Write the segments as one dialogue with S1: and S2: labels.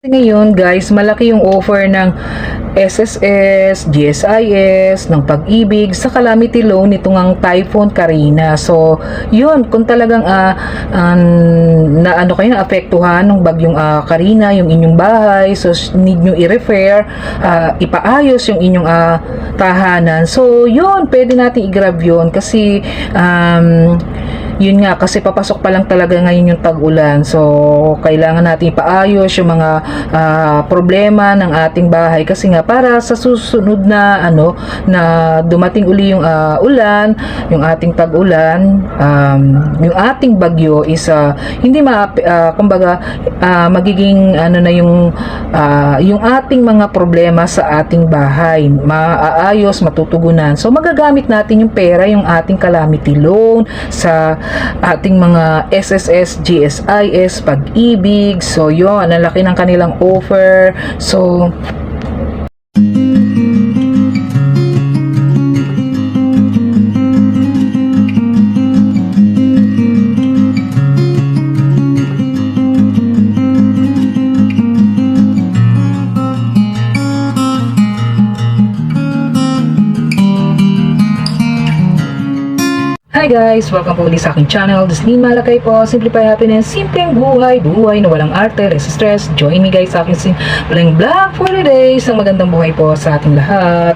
S1: Ngayon guys, malaki yung offer ng SSS, GSIS, ng pag-ibig sa calamity loan nitong ang Typhoon Karina. So, yun, kung talagang ah, ah, na ano kayo naapektuhan ng bagyong ah, Karina, yung inyong bahay, so need nyo i-refer, ah, ipaayos yung inyong ah, tahanan. So, yun, pwede natin i-grab yun kasi um, yun nga kasi papasok pa lang talaga ngayon yung tag-ulan. So kailangan natin ipaayos yung mga ah, problema ng ating bahay. Kasi nga para sa susunod na ano na dumating uli yung ah, ulan yung ating tag-ulan um, yung ating bagyo is ah, hindi ma ah, kumbaga ah, magiging ano na yung ah, yung ating mga problema sa ating bahay. Maaayos matutugunan. So magagamit natin yung pera yung ating calamity loan sa ating mga SSS, GSIS, pag-ibig. So, yun, ang laki ng kanilang offer. So, Hi guys! Welcome po ulit sa aking channel. Is Malakay po. Simplify Happiness. Simpleng buhay. Buhay na walang arte, less stress. Join me guys sa aking simpleng vlog for the day. Isang magandang buhay po sa ating lahat.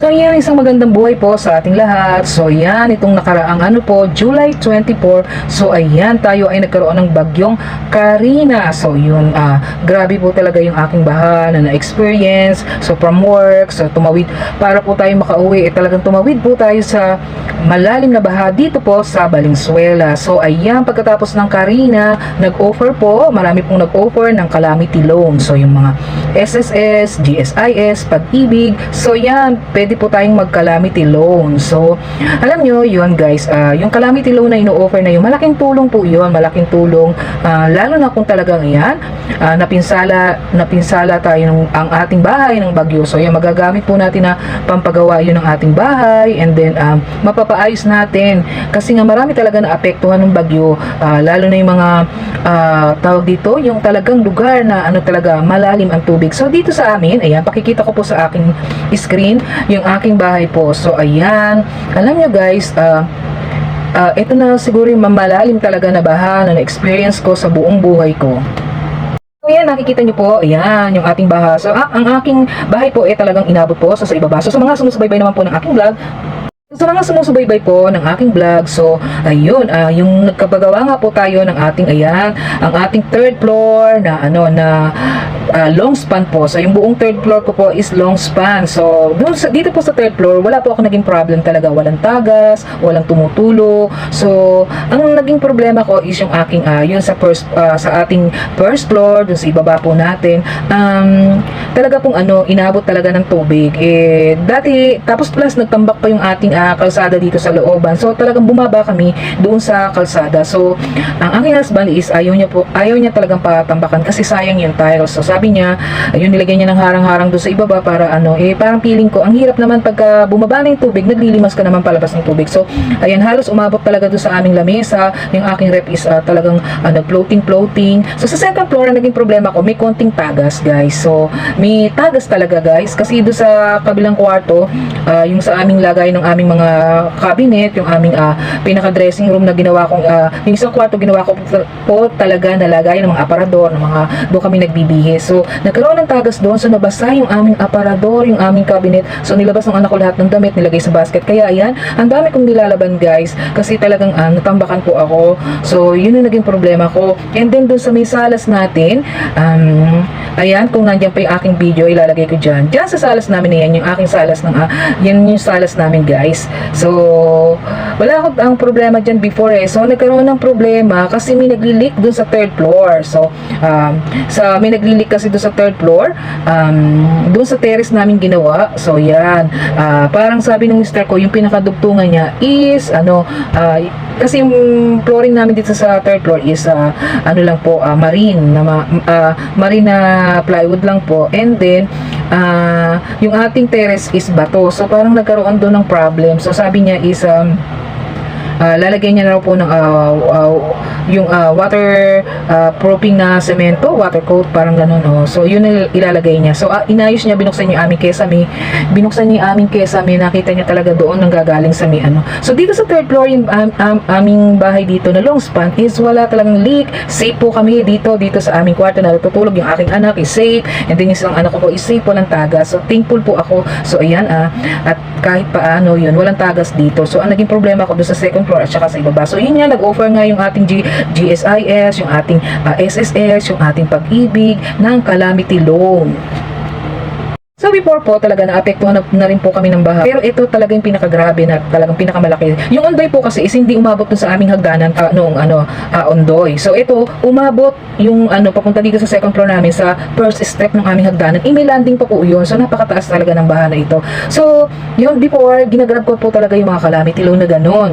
S1: Yan, isang magandang buhay po sa ating lahat. So yan, itong nakaraang ano po, July 24. So ayan, tayo ay nagkaroon ng bagyong Karina. So yun, ah, grabe po talaga yung aking baha na na-experience. So from work, so tumawid, para po tayo makauwi, eh, talagang tumawid po tayo sa malalim na baha dito po sa Valenzuela. So ayan, pagkatapos ng Karina, nag-offer po, marami pong nag-offer ng calamity loan. So yung mga SSS, GSIS, pag-ibig. So yan, pwede po tayong mag-calamity loan. So, alam nyo, yun guys, ah, yung calamity loan na ino-offer na yun, malaking tulong po yun, malaking tulong. Ah, lalo na kung talagang yan, ah, napinsala, napinsala tayo ng, ang ating bahay ng bagyo. So, yan, magagamit po natin na pampagawa yun ng ating bahay and then um, mapapaayos natin. Kasi nga marami talaga na apektuhan ng bagyo, ah, lalo na yung mga ah, tawag dito, yung talagang lugar na ano talaga, malalim ang tubig. So, dito sa amin, ayan, pakikita ko po sa aking screen, yung aking bahay po. So, ayan, alam nyo guys, ah, ah, ito na siguro yung mamalalim talaga na baha na na-experience ko sa buong buhay ko. So yan, nakikita nyo po, ayan, yung ating baha. So ah, ang aking bahay po, eh talagang inabot po so, sa ibaba. So sa mga sumusubaybay naman po ng aking vlog, sa mga sumusubaybay po ng aking vlog, so ayun, ah, yung nagkabagawa nga po tayo ng ating, ayan, ang ating third floor na ano, na ah, long span po. So yung buong third floor ko po is long span. So dun sa, dito po sa third floor, wala po ako naging problem talaga. Walang tagas, walang tumutulo. So ang naging problema ko is yung aking, ah, yun sa first, ah, sa ating first floor, dun sa ibaba po natin, um, talaga pong ano, inabot talaga ng tubig. Eh, dati, tapos plus nagtambak pa yung ating ah, kalsada dito sa looban. So talagang bumaba kami doon sa kalsada. So ang aking husband is ayaw niya po, ayaw niya talagang patambakan kasi sayang yung tiles. So sabi niya, ayun nilagay niya ng harang-harang doon sa ibaba para ano, eh parang feeling ko, ang hirap naman pagka bumaba na yung tubig, naglilimas ka naman palabas ng tubig. So ayan, halos umabot talaga doon sa aming lamesa. Yung aking rep is ah, talagang uh, nag-floating-floating. So sa second floor, ang naging problema ko, may konting tagas guys. So may tagas talaga guys kasi doon sa kabilang kwarto, ah, yung sa aming lagay ng aming mga cabinet, yung aming ah, pinaka-dressing room na ginawa kong, ah, yung isang kwarto ginawa ko po talaga na lagay ng mga aparador, ng mga doon kami nagbibihis. So, nagkaroon ng tagas doon, so nabasa yung aming aparador, yung aming cabinet. So, nilabas ng anak ko lahat ng damit, nilagay sa basket. Kaya, ayan, ang dami kong nilalaban guys, kasi talagang ah, natambakan po ako. So, yun yung naging problema ko. And then, doon sa may salas natin, um, ayan, kung nandiyan pa yung aking video, ilalagay ko dyan. Dyan sa salas namin na yan, yung aking salas ng, ah, yan yung salas namin guys. So, wala akong ang problema dyan before eh. So, nagkaroon ng problema kasi may nagli-leak dun sa third floor. So, um, sa, may nagli-leak kasi dun sa third floor. Um, dun sa terrace namin ginawa. So, yan. Ah, parang sabi ng mister ko, yung pinakadugtungan niya is, ano, ah, kasi yung flooring namin dito sa third floor is, ah, ano lang po, ah, marine, na ah, marine na plywood lang po. And then, ah, yung ating terrace is bato. So, parang nagkaroon doon ng problem. So, sabi niya is, um, ah, lalagyan niya raw po ng ah, ah, yung ah, water ah, proofing na semento, water coat, parang ganun. Oh. So, yun ang ilalagay niya. So, ah, inayos niya, binuksan niya yung aming kesame. Binuksan niya yung aming kesame, nakita niya talaga doon nang gagaling sa may ano. So, dito sa third floor, yung am- am- aming bahay dito na long span is wala talagang leak. Safe po kami dito, dito sa aming kwarto na natutulog. Yung aking anak is safe. And then yung isang anak ko po is safe, walang tagas. So, thankful po ako. So, ayan ah. At kahit paano yun, walang tagas dito. So, ang naging problema ko doon sa second at saka sa ibaba. So, yun nga, nag-offer nga yung ating G- GSIS, yung ating ah, SSS, yung ating pag-ibig ng calamity loan. So before po talaga naapektuhan na, na rin po kami ng baha. Pero ito talaga yung pinakagrabe na talagang pinakamalaki. Yung ondoy po kasi is hindi umabot sa aming hagdanan ah, noong ano ah, ondoy. So ito umabot yung ano papunta dito sa second floor namin sa first step ng aming hagdanan. May landing pa po yun. So napakataas talaga ng baha na ito. So yun before ginagrab ko po talaga yung mga calamity loan na ganon.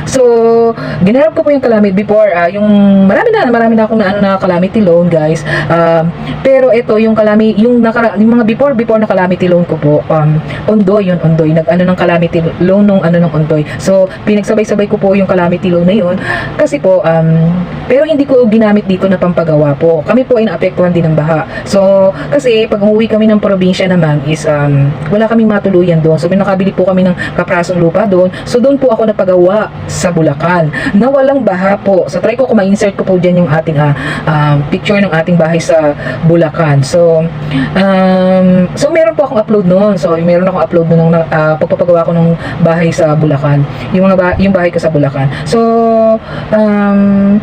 S1: So, ginarap ko po yung calamity before, ah, yung marami na, marami na akong na, na calamity loan, guys. Um, pero ito, yung calamity, yung, nakara, yung mga before, before na calamity loan ko po, um, ondoy yun, ondoy. Nag, ano ng calamity loan nung ano ng ondoy. So, pinagsabay-sabay ko po yung calamity loan na yun. Kasi po, um, pero hindi ko ginamit dito na pampagawa po. Kami po ay naapektuhan din ng baha. So, kasi pag umuwi kami ng probinsya naman is, um, wala kaming matuluyan doon. So, may nakabili po kami ng kaprasong lupa doon. So, doon po ako napagawa sa Bulacan na walang baha po. So, try ko kung ma-insert ko po dyan yung ating ah, um, picture ng ating bahay sa Bulacan. So, um, so meron po akong upload noon. So, meron akong upload noon ng ah, pagpapagawa ko ng bahay sa Bulacan. Yung, yung bahay ko sa Bulacan. So, um,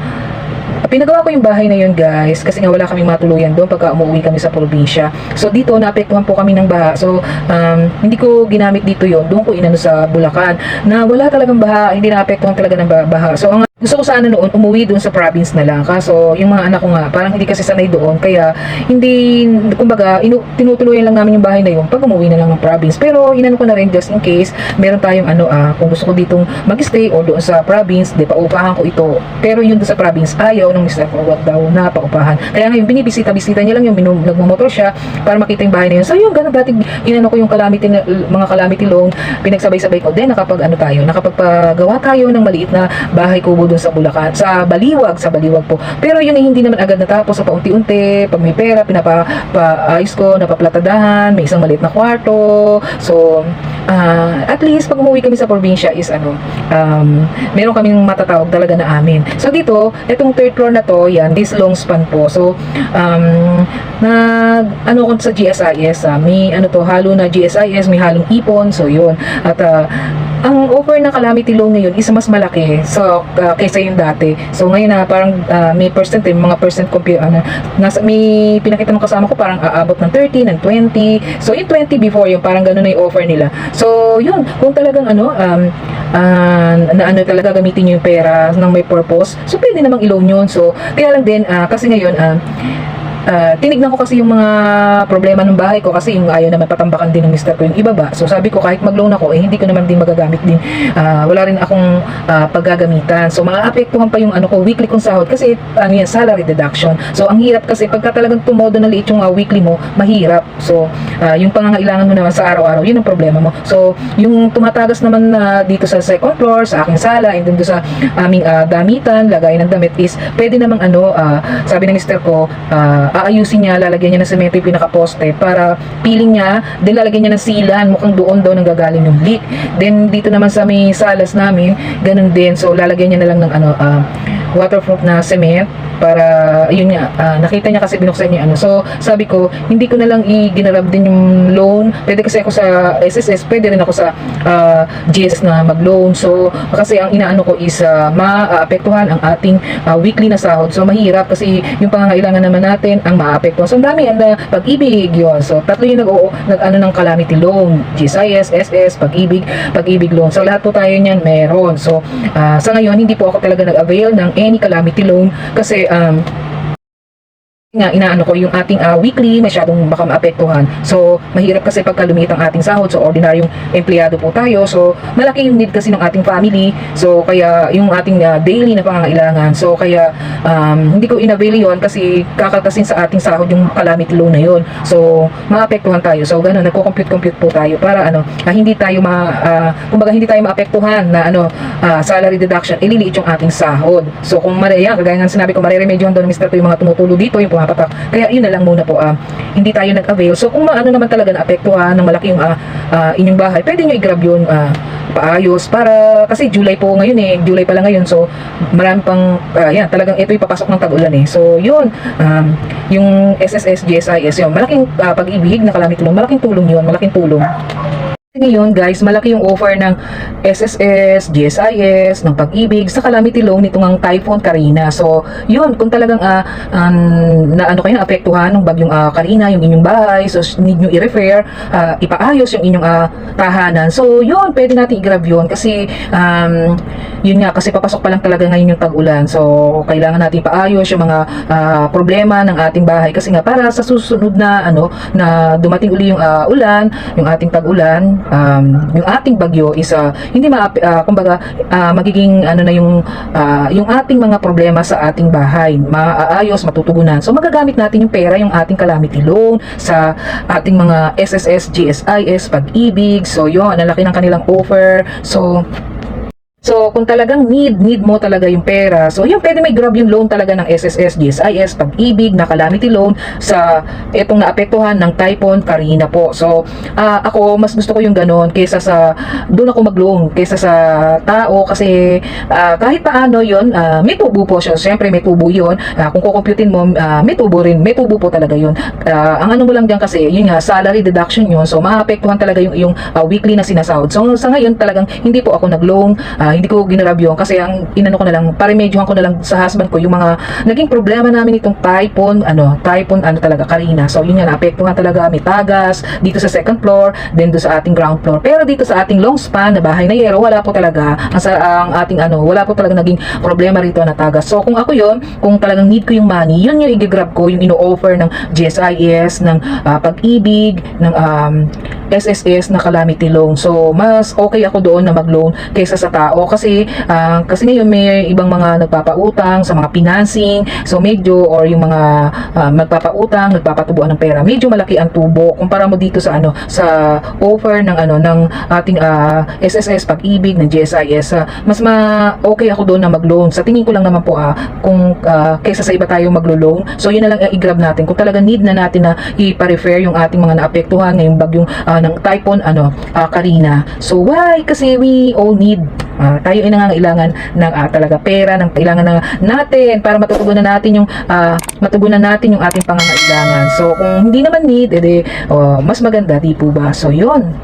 S1: Pinagawa ko yung bahay na yun guys kasi nga wala kaming matuluyan doon pagka umuwi kami sa probinsya. So dito naapektuhan po kami ng baha. So um, hindi ko ginamit dito yon Doon ko inano sa Bulacan na wala talagang baha, hindi naapektuhan talaga ng ba- baha. So ang gusto ko sana noon umuwi doon sa province na lang. Kaso yung mga anak ko nga parang hindi kasi sanay doon kaya hindi kumbaga inu- tinutuluyan lang namin yung bahay na yun pag umuwi na lang ng province. Pero inano ko na rin just in case meron tayong ano ah kung gusto ko ditong mag-stay o doon sa province, di pa upahan ko ito. Pero yun doon sa province ayaw ng Mr. Forward daw na paupahan. Kaya ngayon binibisita-bisita niya lang yung minum, nagmumotor siya para makita yung bahay na yun. So yun ganun dati inano ko yung calamity na- mga calamity loan pinagsabay-sabay ko. Then nakapag ano tayo, nakapagpagawa tayo ng maliit na bahay kubo doon sa Bulacan, sa Baliwag, sa Baliwag po. Pero yun ay hindi naman agad natapos sa paunti-unti, pag may pera, pinapaayos ko, napaplatadahan, may isang maliit na kwarto. So, ah, at least pag umuwi kami sa probinsya is ano, um, meron kaming matatawag talaga na amin. So dito, itong third floor na to, yan, this long span po. So, um, nag, ano ko sa GSIS, ah, may ano to, halo na GSIS, may halong ipon, so yun. At ah, ang offer ng calamity loan ngayon is mas malaki so uh, kaysa yung dati. So ngayon na parang uh, may percent eh, mga percent compute ano nasa may pinakita ng kasama ko parang aabot ng 30 ng 20. So yung 20 before yung parang ganun na yung offer nila. So yun, kung talagang ano um uh, na ano talaga gamitin niyo yung pera ng may purpose, so pwede namang i-loan yun. So kaya lang din uh, kasi ngayon uh, Ah, tinignan ko kasi yung mga problema ng bahay ko kasi yung ayaw naman patambakan din ng mister ko yung ibaba. So sabi ko kahit mag-loan ako eh hindi ko naman din magagamit din. Ah, wala rin akong ah, paggagamitan. So maaapektuhan pa yung ano ko weekly kong sahod kasi ano yan salary deduction. So ang hirap kasi pagka talagang tumodo na liit yung ah, weekly mo, mahirap. So ah, yung pangangailangan mo naman sa araw-araw, yun ang problema mo. So yung tumatagas naman na dito sa second floor, sa aking sala, and then sa aming ah, damitan, lagay ng damit is pwede namang ano, ah, sabi ng mister ko, ah, aayusin niya, lalagyan niya ng semento yung pinaka-poste para piling niya, then lalagyan niya ng silan, mukhang doon daw nang gagaling yung leak. Then dito naman sa may salas namin, ganun din. So lalagyan niya na lang ng ano, ah, waterproof na cement para yun nga ah, nakita niya kasi binuksan niya ano. So sabi ko hindi ko na lang i-ginarab din yung loan. Pwede kasi ako sa SSS pwede rin ako sa ah, GS na mag-loan. So kasi ang inaano ko is ah, maapektuhan ang ating ah, weekly na sahod. So mahirap kasi yung pangangailangan naman natin ang maapektuhan. So ang dami ang pag-ibig yun. So tatlo yung nag, nag ano ng calamity loan. GSIS, SS, pag-ibig pag-ibig loan. So lahat po tayo niyan meron. So ah, sa ngayon hindi po ako talaga nag-avail ng any calamity loan kasi um, nga inaano ko yung ating ah, weekly masyadong baka maapektuhan. So, mahirap kasi pagka lumiit ang ating sahod. So, ordinaryong empleyado po tayo. So, malaki yung need kasi ng ating family. So, kaya yung ating ah, daily na pangangailangan. So, kaya um, hindi ko inavail yun kasi kakatasin sa ating sahod yung calamity loan na yun. So, maapektuhan tayo. So, ganun, nagko-compute-compute po tayo para ano, ah, hindi tayo ma, ah, kumbaga hindi tayo maapektuhan na ano, ah, salary deduction, ililiit yung ating sahod. So, kung mareya, kagaya nga sinabi ko, mareremedyohan doon ng Mr. To yung mga tumutulo dito, yung pumapatak. Kaya yun na lang muna po, ah, hindi tayo nag-avail. So, kung maano naman talaga na apektuhan ng malaki yung ah, ah, inyong bahay, pwede nyo i-grab yun, ah, paayos. Para kasi July po ngayon eh July pa lang ngayon. So marami pang ah, yan talagang ito papasok ng tag-ulan eh. So yun um, yung SSS GSIS yun. Malaking ah, pag-ibig na calamity loan malaking tulong yun malaking tulong ngayon guys, malaki yung offer ng SSS, GSIS, ng pag-ibig, sa calamity loan nitong ang Typhoon Karina. So, yun, kung talagang ah, um, na ano kayo naapektuhan ng bagyong ah, Karina, yung inyong bahay, so need nyo i-refer, ah, ipaayos yung inyong ah, tahanan. So, yun, pwede natin i-grab yun kasi um, yun nga, kasi papasok pa lang talaga ngayon yung tag-ulan. So, kailangan natin paayos yung mga ah, problema ng ating bahay kasi nga para sa susunod na ano na dumating uli yung ah, ulan, yung ating tag-ulan, um, yung ating bagyo is ah, hindi ma kumbaga ah, magiging ano na yung ah, yung ating mga problema sa ating bahay, maaayos, matutugunan. So magagamit natin yung pera, yung ating calamity loan sa ating mga SSS, GSIS, pag-ibig. So yun, ang laki ng kanilang offer. So So, kung talagang need, need mo talaga yung pera, so yun, pwede may grab yung loan talaga ng SSS, GSIS, pag-ibig, na calamity loan sa itong naapektuhan ng Typhoon Karina po. So, ah, ako, mas gusto ko yung ganon kaysa sa, doon ako mag-loan, kaysa sa tao kasi ah, kahit paano yun, ah, may tubo po siya. Siyempre, may tubo yun. Ah, kung kukumputin mo, ah, may tubo rin. May tubo po talaga yun. Ah, ang ano mo lang dyan kasi, yun nga, salary deduction yun. So, maapektuhan talaga yung, yung ah, weekly na sinasahod. So, sa ngayon talagang hindi po ako nag-loan, ah, hindi ko ginrab yun kasi ang inano ko na lang, paremedyohan ko na lang sa husband ko yung mga naging problema namin itong typhoon, ano, typhoon, ano talaga, Karina. So, yun nga, naapektuhan talaga, may tagas, dito sa second floor, then do sa ating ground floor. Pero dito sa ating long span na bahay na yero, wala po talaga, ang, sa, ang ating ano, wala po talaga naging problema rito na tagas. So, kung ako yun, kung talagang need ko yung money, yun yung i-grab ko, yung ino-offer ng GSIS, ng ah, pag-ibig, ng um, SSS na calamity loan. So, mas okay ako doon na mag-loan kaysa sa tao kasi ah, kasi ngayon may ibang mga nagpapautang sa mga financing. So, medyo or yung mga ah, magpapautang, nagpapatubuan ng pera. Medyo malaki ang tubo kumpara mo dito sa ano sa offer ng ano ng ating ah, SSS pag-ibig ng GSIS. ah, mas ma okay ako doon na mag-loan. Sa tingin ko lang naman po ah, kung ah, kaysa sa iba tayo maglo-loan. So, yun na lang i-grab natin. Kung talaga need na natin na i-refer yung ating mga naapektuhan ngayong bagyong ah, ng typhoon ano ah, Karina. So why? Kasi we all need ah, tayo ay nangangailangan ng ah, talaga pera, ng kailangan na natin para matutugunan natin yung ah, matugunan natin yung ating pangangailangan. So kung hindi naman need, edi oh, mas maganda di po ba? So yun.